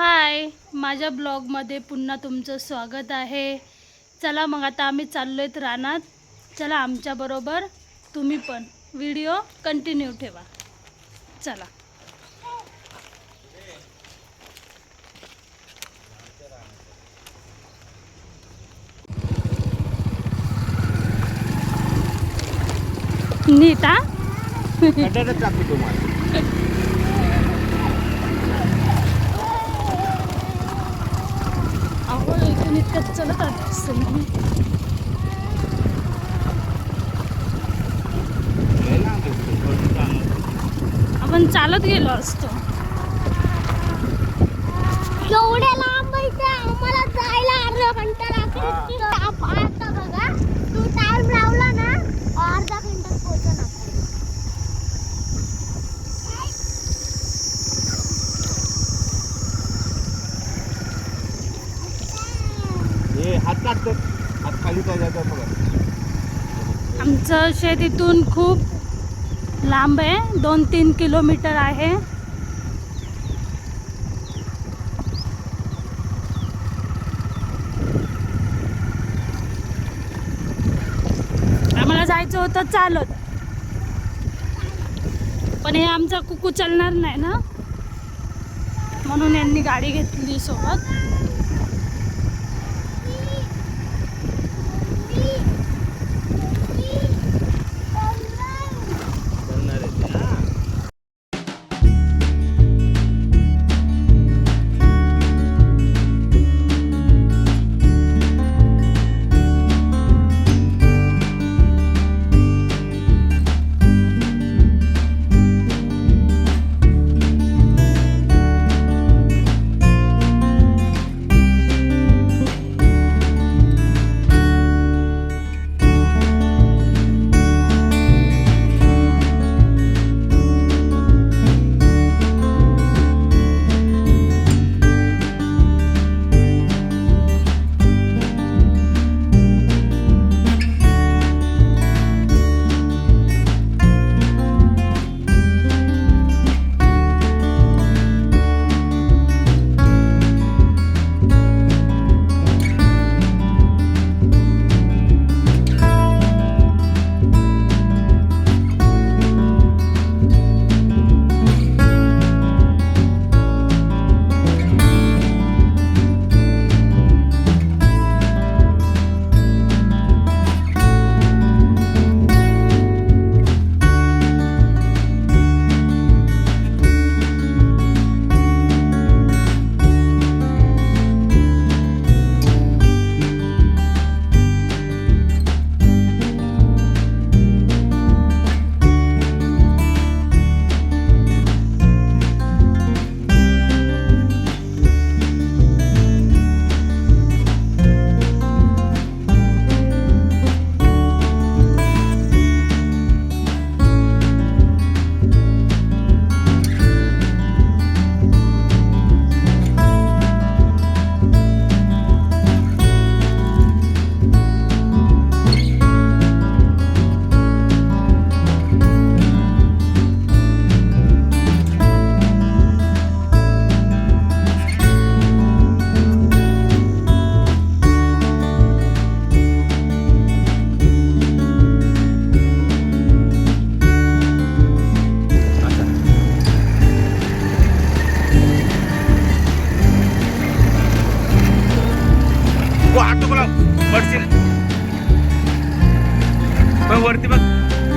हाय माझ्या ब्लॉगमध्ये पुन्हा तुमचं स्वागत आहे. चला मग आता आम्ही चाललो आहेत रानात. चला आमच्याबरोबर तुम्ही पण. व्हिडिओ कंटिन्यू ठेवा. चला. नीट हा खड्ड्यातच टाकतो तुम्हाला अहो इथून इतकं चलत आलं असेल मी. लय लांब आहे इथून, थोडं चालत. आपण चालत गेलो असतो एवढ्या लांब इथे आम्हाला जायला अर्धा घंटा लागेल आप- आता बघा तू टाइम लावला ना अर्धा घंटा पोहोचणार हे हात टाकतो हात खाली काय जायचं बघा आमचं शेत इथून खूप लांब आहे. दोन तीन किलोमीटर आहे. आम्हाला जायचं होतं चालत. पण हे आमचा कुकू चालणार नाही ना? म्हणून यांनी गाडी घेतली सोबत.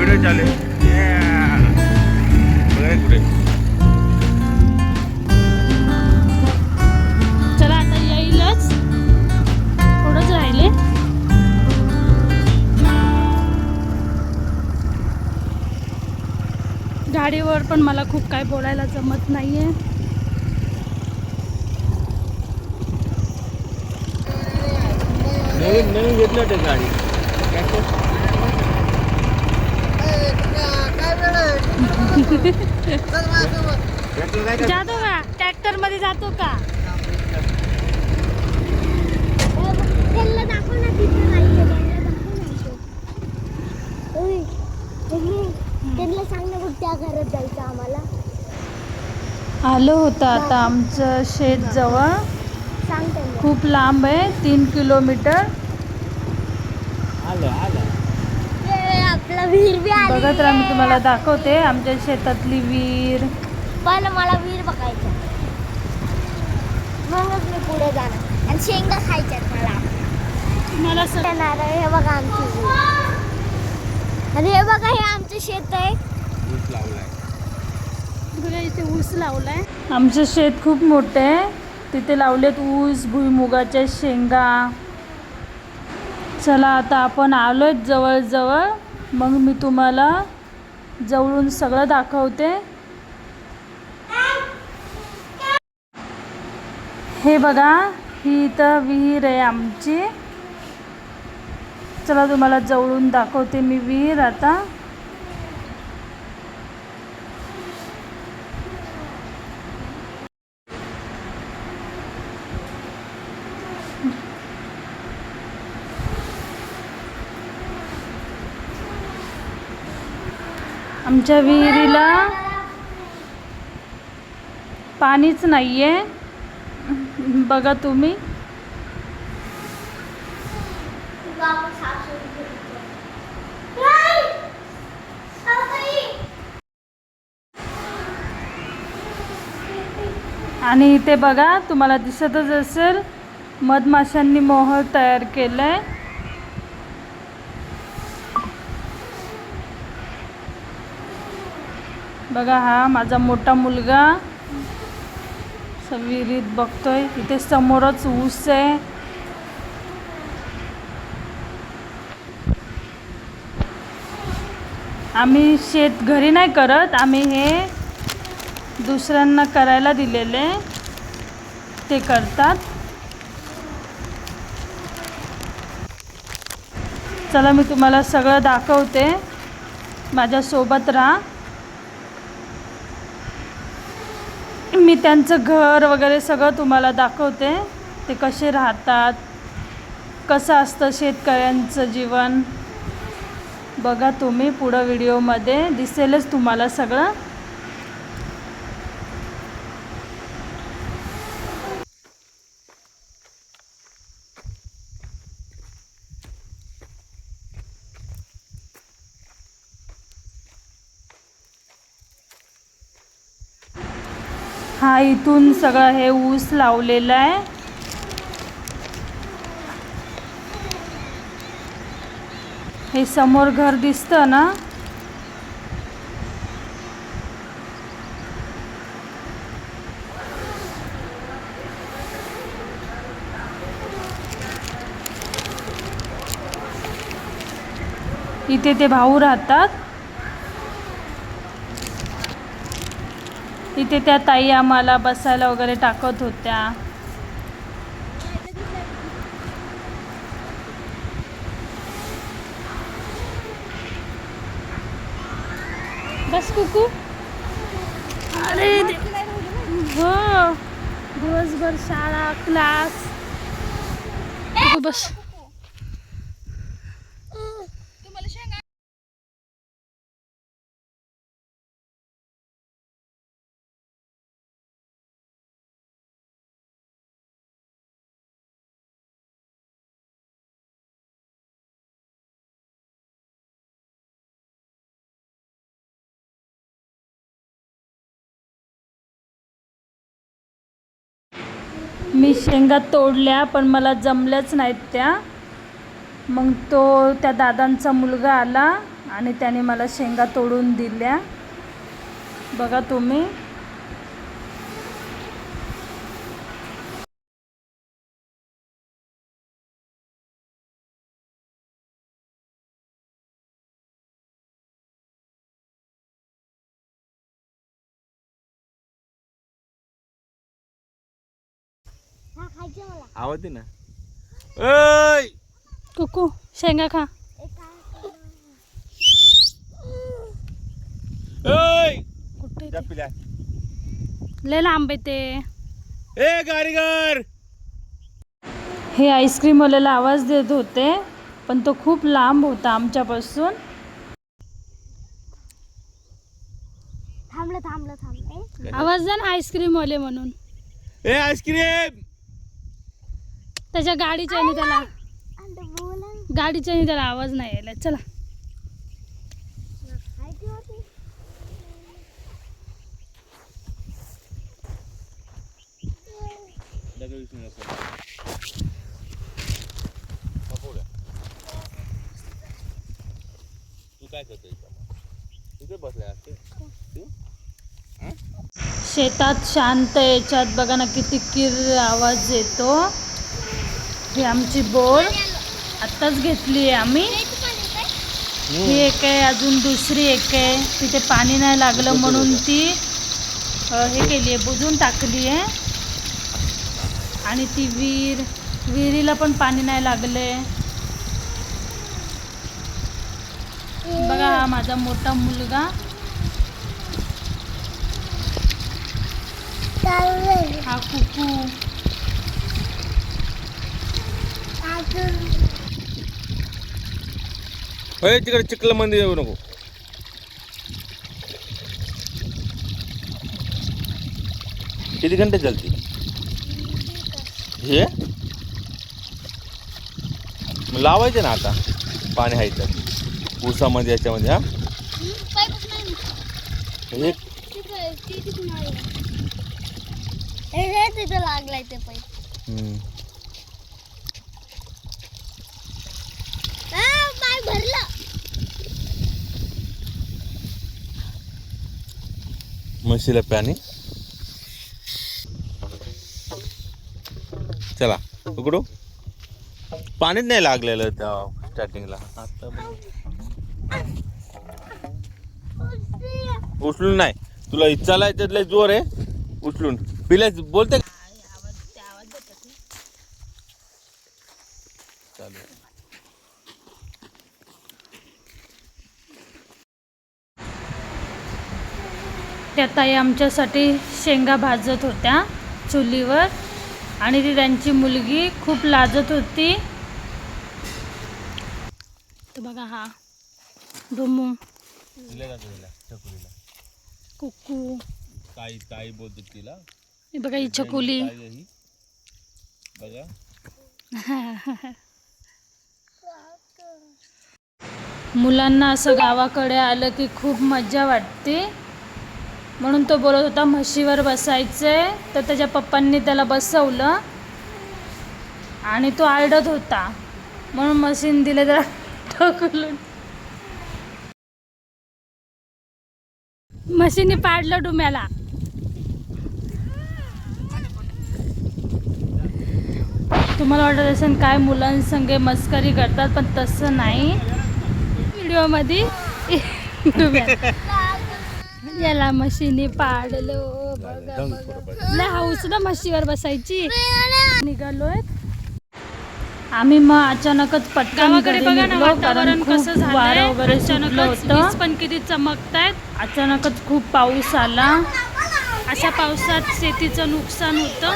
व्हिडिओ चालू आहे. आता येईलच. थोडंच राहिले. गाडीवर पण मला खूप काय बोलायला जमत नाहीये. नवीन नवीन घेतलं ते गाडी. जातो का? ट्रॅक्टरमध्ये जातो का? दाखव ना सांग ना त्या घरात जायचं आम्हाला आलो होतं आता आमचं शेत जवळ. खूप लांब आहे तीन किलोमीटर. आलं आलं. आपला विहीर बी आली बघत राहा मी तुम्हाला दाखवते आमच्या शेतातली विहीर. पण मला विहीर बघायचं मगच मी पुढे जाणार. आणि शेंगा खायच्यात मला. मला हे नारळ हे बघा आमची विहीर. आणि हे बघा हे आमचं शेत आहे. बघा इथे ऊस लावलाय. आमचं शेत खूप मोठं आहे. तिथे लावलेत ऊस भुईमुगाच्या शेंगा. चला आता आपण आलोय जवळजवळ. मग मी तुम्हाला जवळून सगळं दाखवते. हे बघा ही इथं विहीर आहे आमची. चला तुम्हाला जवळून दाखवते मी विहीर आता. आमच्या विहिरीला पाणीच नाही आहे बघा तुम्ही. आणि इथे बघा तुम्हाला दिसतच असेल मधमाशांनी मोहर तयार केलं आहे बघा हा माझा मोठा मुलगा. विहिरीत बघतोय. इथे समोरच ऊस आहे. आम्ही शेत घरी नाही करत. आम्ही हे दुसऱ्यांना करायला दिलेले. ते करतात. चला मी तुम्हाला सगळं दाखवते. माझ्यासोबत राहा. मी त्यांचं घर वगैरे सगळं तुम्हाला दाखवते. ते कसे राहतात कसं असतं शेतकऱ्यांचं जीवन बघा तुम्ही पुढं व्हिडिओमध्ये दिसेलच तुम्हाला सगळं. हा इथून सगळं हे ऊस लावलेलं आहे. हे समोर घर दिसतं ना? इथे ते भाऊ राहतात. तिथे त्या ताई आम्हाला बसायला वगैरे टाकत होत्या. बस कुकू. अरे हो. दिवसभर शाळा क्लास. बस. मी शेंगा तोडल्या पण मला जमल्याच नाहीत त्या. मग तो त्या दादांचा मुलगा आला आणि त्याने मला शेंगा तोडून दिल्या. बघा तुम्ही. दे ना? ऐ कुकू शेंगा खा. कुठे जा पिल्या लय लांब आहे ते. ए कारीगर हे आईस्क्रीमवाल्याला आवाज देत होते पण तो खूप लांब होता आमच्यापासून. थांबलं थांबलं थांबलं. आवाज जा ना आईस्क्रीम वाले म्हणून. ए आईस्क्रीम! त्याच्या गाडीच्या आणि त्याला गाडीच्या आणि त्याला आवाज नाही यायला. चला. शेतात शांत याच्यात बघा ना किती किर आवाज येतो. ही आमची बोर आत्ताच घेतली आहे आम्ही. ही एक आहे अजून दुसरी एक आहे. तिथे पाणी नाही लागलं म्हणून ती हे केली आहे बुजून टाकली आहे. आणि ती विहीर विहिरीला पण पाणी नाही लागले. बघा हा माझा मोठा मुलगा. हा कुकू अजून होय तिकडे चिखल मंदिर येऊ नको. किती घंटे चालते? हे? मग लावायचे ना आता. पाणी आहे तर ऊसामध्ये याच्यामध्ये हा? हे. हे हे तिथं लागलाय ते पाईप म्हशीला पाणी चला उघडू पाणीच नाही लागलेलं त्या स्टार्टिंगला उचलून नाही तुला इच्छाला आहे त्यातले जोर आहे उचलून पिल्याच बोलते चालू त्या ताई आमच्यासाठी शेंगा भाजत होत्या चुलीवर. आणि ती त्यांची मुलगी खूप लाजत होती. तर बघा हा. डुमू. कुकू. ताई ताई बोलतो तिला. बघा ही ही. बघा मुलांना असं गावाकडे आलं की खूप मजा वाटते. म्हणून तो बोलत होता म्हशीवर बसायचे. तर त्याच्या पप्पांनी त्याला बसवलं. आणि तो आरडत होता. म्हणून मशीन दिले त्याला ढकलून. मशीने पाडलं डुम्याला. तुम्हाला वाटत असेल काय मुलांसंगे मस्करी करतात पण तसं नाही. व्हिडिओमध्ये याला म्हशीने पाडलो. बघा हाऊस ना म्हशीवर बसायची. निघालोय. आम्ही मग अचानकच पटकन गावाकडे बघा ना वातावरण कसं वारं वगैरे अचानकच पण किती चमकतायत. अचानकच खूप पाऊस आला. अशा पावसात शेतीचं नुकसान होतं.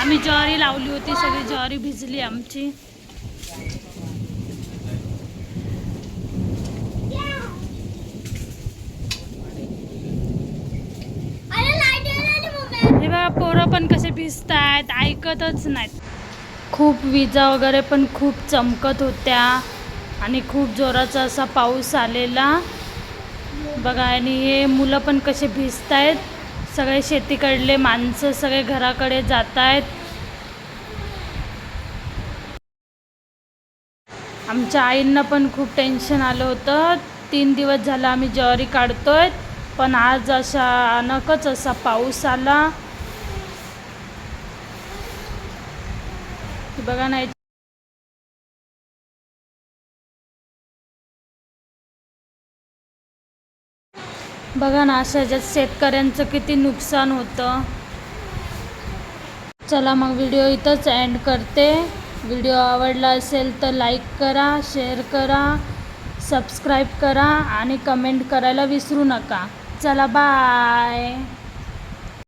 आम्ही ज्वारी लावली होती सगळी ज्वारी भिजली आमची अरे लाइट गेली बघा पोरं पण कसे भिजतायत ऐकतच नाहीत. खूप विजा वगैरे पण खूप चमकत होत्या आणि खूप जोराचा असा पाऊस आलेला. बघा आणि हे मुलं पण कसे भिजत आहेत सगळे शेतीकडले माणसं सगळे घराकडे जात आहेत आमच्या आईंना पण खूप टेन्शन आलं होतं. तीन दिवस झाला आम्ही ज्वारी काढतोय पण आज अशा अनकच असा पाऊस आला. बघा ना बघा ना अशा ह्याच्यात शेतकऱ्यांचं किती नुकसान होतं. चला मग व्हिडिओ इथंच एंड करते. व्हिडिओ आवडला असेल तर लाईक करा शेअर करा सबस्क्राईब करा आणि कमेंट करायला विसरू नका. चला बाय